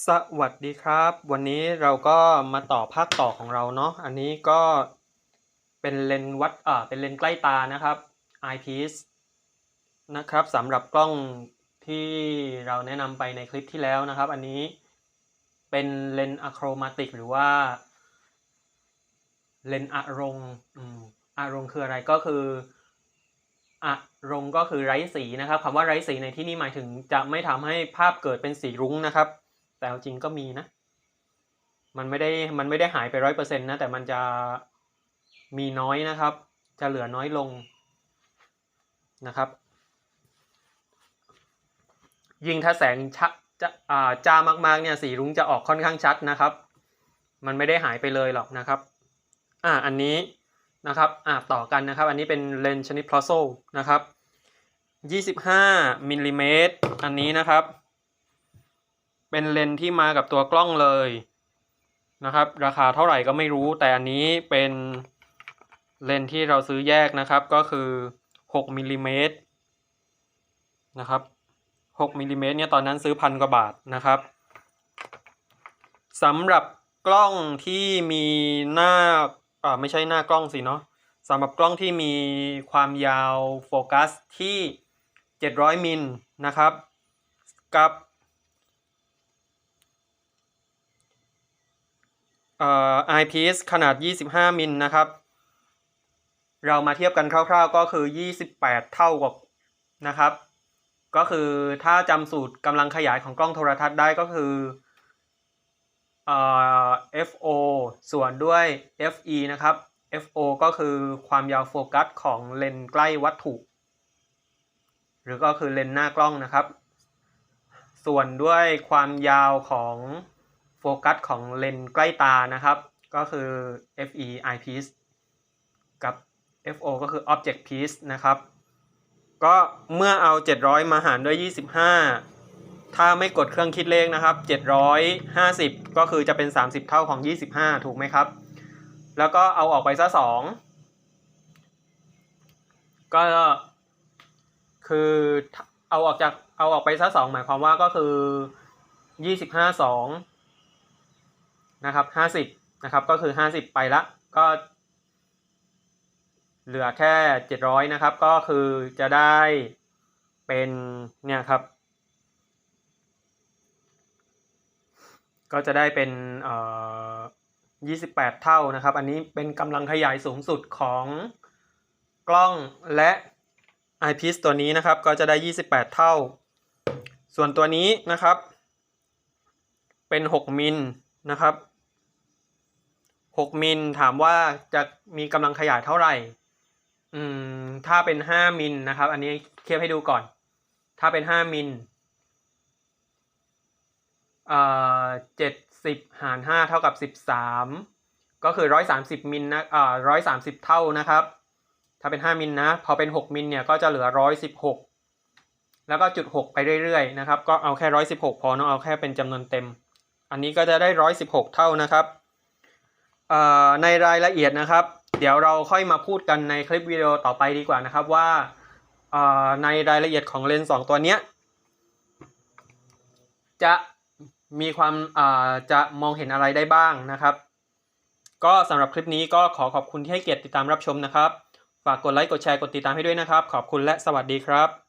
สวัสดีครับ วันนี้เราก็มาต่อภาคต่อของเราเนาะอันนี้ก็เป็นเลนวัดอ่าเป็นเลนใกล้ตานะครับ eyepiece นะครับสำหรับกล้องที่เราแนะนำไปในคลิปที่แล้วนะครับ อันนี้เป็นเลนอะโครมาติกหรือว่าเลนอะรงอะรงคืออะไรก็คืออะรงก็คือไร้สีนะครับคำว่าไร้สีในที่นี้หมายถึงจะไม่ทำให้ภาพเกิดเป็นสีรุ้งนะครับ แต่เอาจริงก็มีนะ มันไม่ได้มันไม่ได้หายไปร้อยเปอร์เซ็นต์นะ แต่มันจะมีน้อยนะครับ จะเหลือน้อยลงนะครับ ยิ่งถ้าแสงชัดจะอ่าจ้ามากๆเนี่ยสีรุ้งจะออกค่อนข้างชัดนะครับ มันไม่ได้หายไปเลยหรอกนะครับอ่าอันนี้นะครับอ่าต่อกันนะครับ อันนี้เป็นเลนส์ชนิดพลาโซนะครับ25มิลลิเมตรอันนี้นะครับ เป็นเลนที่มากับตัวกล้องเลยนะครับ ราคาเท่าไหร่ก็ไม่รู้ แต่อันนี้เป็นเลนที่เราซื้อแยกนะครับก็คือ6มิลลิเมตรนะครับ6มิลลิเมตรเนี่ยตอนนั้นซื้อพันกว่าบาทนะครับสำหรับกล้องที่มีหน้าอ่าไม่ใช่หน้ากล้องสิเนาะสำหรับกล้องที่มีความยาวโฟกัสที่ 700มิลนะครับ กับ เอ่อ eyepiece ขนาด 25 มิลนะครับ เรามาเทียบกันคร่าวๆก็คือ 28 เท่ากับนะครับ ก็คือถ้าจำสูตรกำลังขยายของกล้องโทรทัศน์ได้ก็คือเอ่อ FO ส่วนด้วย FE นะครับ FO ก็คือความยาวโฟกัสของเลนส์ใกล้วัตถุ หรือก็คือเลนส์หน้ากล้องนะครับ ส่วนด้วยความยาวของ โฟกัสของเลนส์ใกล้ตานะครับ ก็คือ FE eyepiece กับ FO ก็คือ object piece นะครับ ก็เมื่อเอา 700 มาหารด้วย 25 ถ้าไม่กดเครื่องคิดเลขนะครับ 750 ก็คือจะเป็น 30 เท่าของ 25 ถูกไหมครับ แล้วก็เอาออกไปซะ 2 ก็คือเอาออกจากเอาออกไปซะ 2 หมายความว่าก็คือ 25 2 นะครับห้าสิบนะครับก็คือห้าสิบไปละก็เหลือแค่เจ็ดร้อยนะครับก็คือจะได้เป็นเนี่ยครับ ก็จะได้เป็นเอ่อยี่สิบแปดเท่านะครับ อันนี้เป็นกำลังขยายสูงสุดของกล้องและ eyepiece ตัวนี้นะครับ ก็จะได้ยี่สิบแปดเท่า ส่วนตัวนี้นะครับ เป็นหกมิลนะครับ 6มิลถามว่าจะมีกำลังขยายเท่าไหร่ อืม ถ้าเป็น5มิลนะครับ อันนี้เทียบให้ดูก่อน ถ้าเป็น5มิลเอ่อ70หาร5เท่ากับ13ก็คือ130มิลนะเอ่อ130เท่านะครับ ถ้าเป็น5มิลนะ พอเป็น6มิลเนี่ยก็จะเหลือ116แล้วก็จุด6ไปเรื่อยๆนะครับ ก็เอาแค่116พอเนาะเอาแค่เป็นจำนวนเต็ม อันนี้ก็จะได้116เท่านะครับ ในรายละเอียดนะครับ เดี๋ยวเราค่อยมาพูดกันในคลิปวิดีโอต่อไปดีกว่านะครับว่าในรายละเอียดของเลนส์สองตัวเนี้ยจะมีความจะมองเห็นอะไรได้บ้างนะครับ ก็สำหรับคลิปนี้ก็ขอขอบคุณที่ให้เกียรติติดตามรับชมนะครับ ฝากกดไลค์กดแชร์กดติดตามให้ด้วยนะครับ ขอบคุณและสวัสดีครับ